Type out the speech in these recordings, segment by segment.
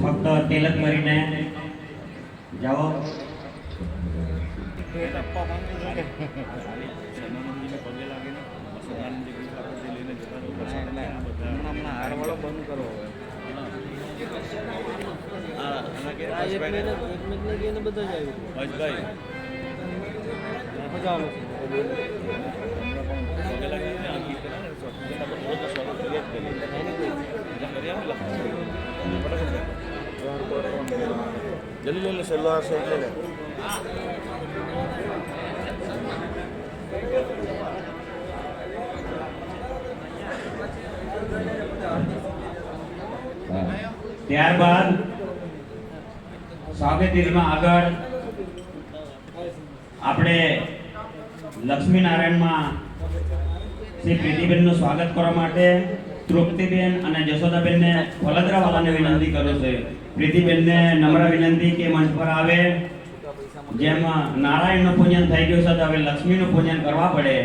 ફક્ત તિલક કરીને જાઓ. બધા જ આવ્યું જલ્દી લઈ લેશે સહેલો આ એટલે લે ત્યારબાદ સ્વાગત ગીતમાં આગળ આપણે લક્ષ્મીનારાયણમાં શ્રી પ્રીતિબેનનું સ્વાગત કરવા માટે તૃપ્તિબેન અને જશોદાબેનને ફલદરાવાલાને વિનંતી કરું છું. પ્રીતિબેનને નમ્ર વિનંતી કે મંચ પર આવે. જેમાં નારાયણનું પૂજન થઈ ગયું છે તો હવે લક્ષ્મીનું પૂજન કરવા પડે.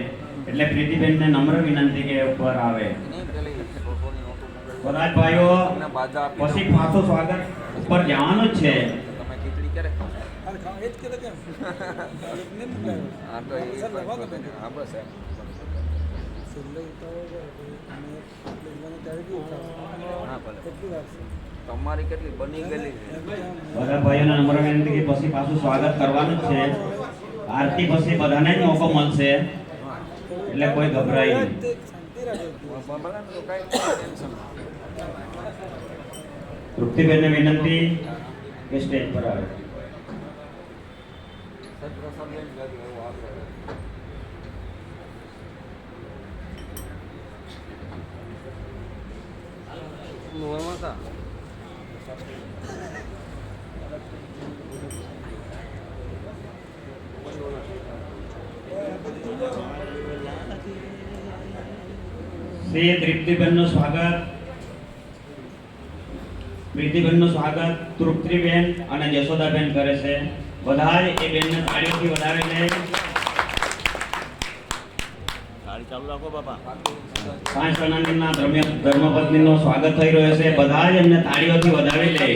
એટલે પ્રીતિબેનને નમ્ર વિનંતી કે ઉપર આવે. બધા ભાઈઓ પછી પાછું સ્વાગત. ઉપર જવાનું જ છે. તમે હા તો એ હા બસ ભલે. તમારી કેટલી બની ગયેલી બધા ભાઈઓના વિનંતી કે પછી પાછું સ્વાગત કરવાનું જ છે. આરતી પછી બધાને જ મોકો મળશે. એટલે કોઈ ગભરાય નહીં. તૃપ્તિબેનને વિનંતી કે સ્ટેજ પર આવે. હતા શ્રી તૃપ્તિબેનનું સ્વાગત પ્રીતિબેનનું સ્વાગત તૃપ્તિબેન અને જશોદાબેન કરે છે બધા એ બેનને તાળીઓથી વધારે લે પાંચ ધર્મ ધર્મપત્નીનું સ્વાગત થઈ રહ્યો છે. બધા જ એમને તાળીઓથી વધાવી લે.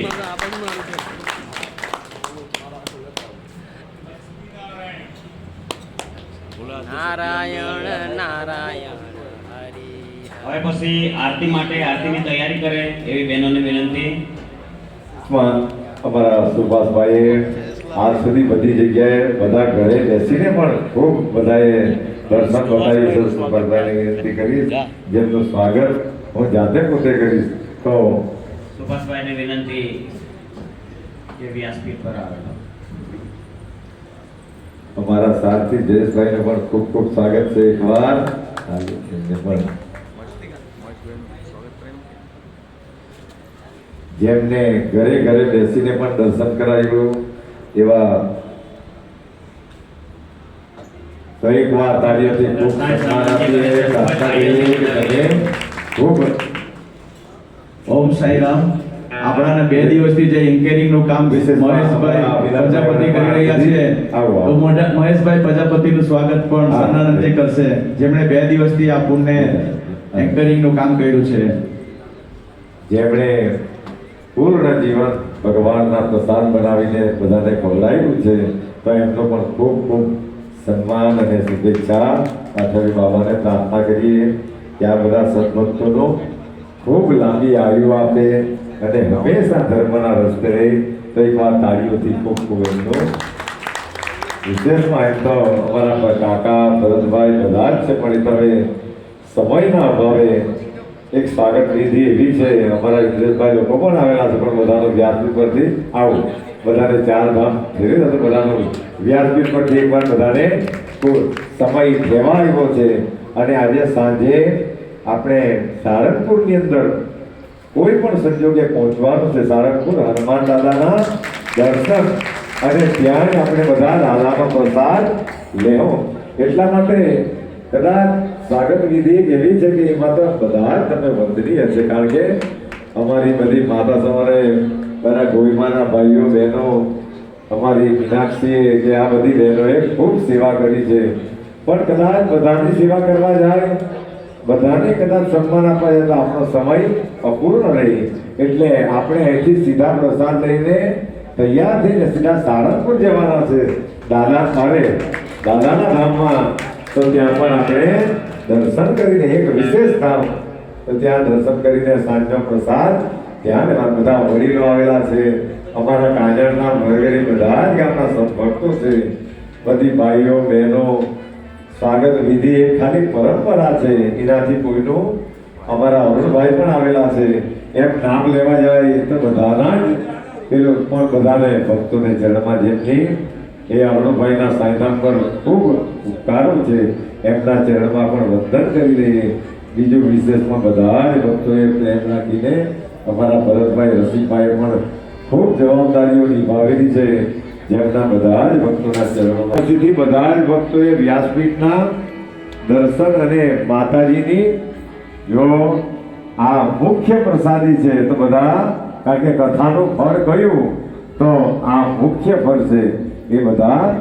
નારાયણ નારાયણ હવે પછી આરતી માટે આરતીની તૈયારી કરે એવી બહેનોને વિનંતી. અમારા સુભાષભાઈએ આજ સુધી બધી જગ્યાએ બધા ઘરે બેસીને પણ ખૂબ બધાએ દર્શન બતાવી સ્પર્ધાની વિનંતી કરીશ. જેમનું સ્વાગત હું જાતે પોતે કરીશ. તો સુભાષભાઈને વિનંતી કે વ્યાસપીઠ પર આવેલો અમારા સારથી જયેશભાઈને પણ ખૂબ ખૂબ સ્વાગત છે એકવાર. જેમને ઘરે ઘરે બેસીને પણ દર્શન કરાયું એવા તો એક વાર તાળીઓથી ખૂબ સન્માન આપીએ પ્રાર્થના કરીએ કે ખૂબ. ઓમ સાઈરામ આપણાને બે દિવસથી જે ઇન્કેરિંગનું કામ મહેશભાઈ પ્રજાપતિ કરી રહ્યા છે. તો મોઢા- મહેશભાઈ પ્રજાપતિનું સ્વાગત પણ હા. સન્માનનજી કરશે. જેમણે બે દિવસથી આ પુણ્ય એન્કરિંગનું કામ કર્યું છે. જેમણે પૂર્ણ જીવન ભગવાનના પ્રસાદ બનાવીને બધાને ખવડાવ્યું છે તો એમનો પણ ખૂબ ખૂબ સન્માન અને શુભેચ્છા પાઠવી બાબાને પ્રાર્થના કરીએ. આ બધા સદભક્તોનો ખૂબ લાંબી આયુ આપે અને હંમેશા ધર્મના રસ્તે રહે. તો એકવાર તાળીઓથી ખૂબ ખૂબ એમનો વિશેષમાં એમ તો અમારા કાકા, ભરતભાઈ બધા જ છે, પણ એ તો સમયના અભાવે એક સ્વાગત વિધિ એવી છે. અમારા ઇન્દ્રેશભાઈ લોકો પણ આવેલા છે, પણ બધાનો વ્યાસપીઠ ઉપરથી આવું. બધાને ચાર ધામ ફેરવી તો બધાનો વ્યાસપીઠ પરથી એકવાર બધાને સમય આવ્યો છે. અને આજે સાંજે આપણે સારંગપુરની અંદર કોઈ પણ સંજોગે પહોંચવાનું છે. સારંગપુર હનુમાન દાદાના દર્શન. અને ત્યાં આપણે બધા લાલાનો પ્રસાદ લેવો. એટલા માટે કદાચ સ્વાગત વિધિ એવી છે કે એમાં તો બધા તમે વંદનીય છે, કારણ કે અમારી બધી માતા તમારે બધા ગોઈમાના ભાઈઓ, બહેનો, અમારી મીનાક્ષીએ કે આ બધી બહેનોએ ખૂબ સેવા કરી છે. પણ કદાચ બધાની સેવા કરવા જાય, બધાને કદાચ સન્માન જાય તો આપણો સમય અપૂર્ણ રહે. એટલે આપણે અહીંથી સીધા પ્રસાદ લઈને તૈયાર થઈને સીધા સારંગપુર જવાના છે. દાદા સાડે દાદાના ધામમાં. તો ત્યાં પણ આપણે દર્શન કરીને એક વિશેષ ધામ, તો ત્યાં દર્શન કરીને સાંજનો પ્રસાદ ત્યાં એવા બધા વડીલો આવેલા છે. અમારા કાજળના વગેરે બધા જ ગામના સંભક્તો છે. બધી ભાઈઓ, બહેનો, સ્વાગત વિધિ એ ખાલી પરંપરા છે. એનાથી કોઈનું અમારા અરુણભાઈ પણ આવેલા છે. એમ નામ લેવા જાય તો બધાના જ. પેલું પણ બધાને ભક્તોને ચરણમાં જેમની એ અરુણભાઈના સાયધામ પર ખૂબ ઉપકારો છે, એમના ચરણમાં પણ વંદન કરી લઈએ. બીજું વિશેષમાં બધા જ ભક્તોએ પ્રેમ રાખીને અમારા ભરતભાઈ રસિકભાઈ પણ ખૂબ જવાબદારીઓ નિભાવેલી છે જેમના બધા જ ભક્તોના ચરણોમાં. સુધી બધા જ ભક્તોએ વ્યાસપીઠના દર્શન અને માતાજીની જો આ મુખ્ય પ્રસાદી છે તો બધા, કારણ કે કથાનું ફળ કયું, તો આ મુખ્ય ફળ છે એ બધા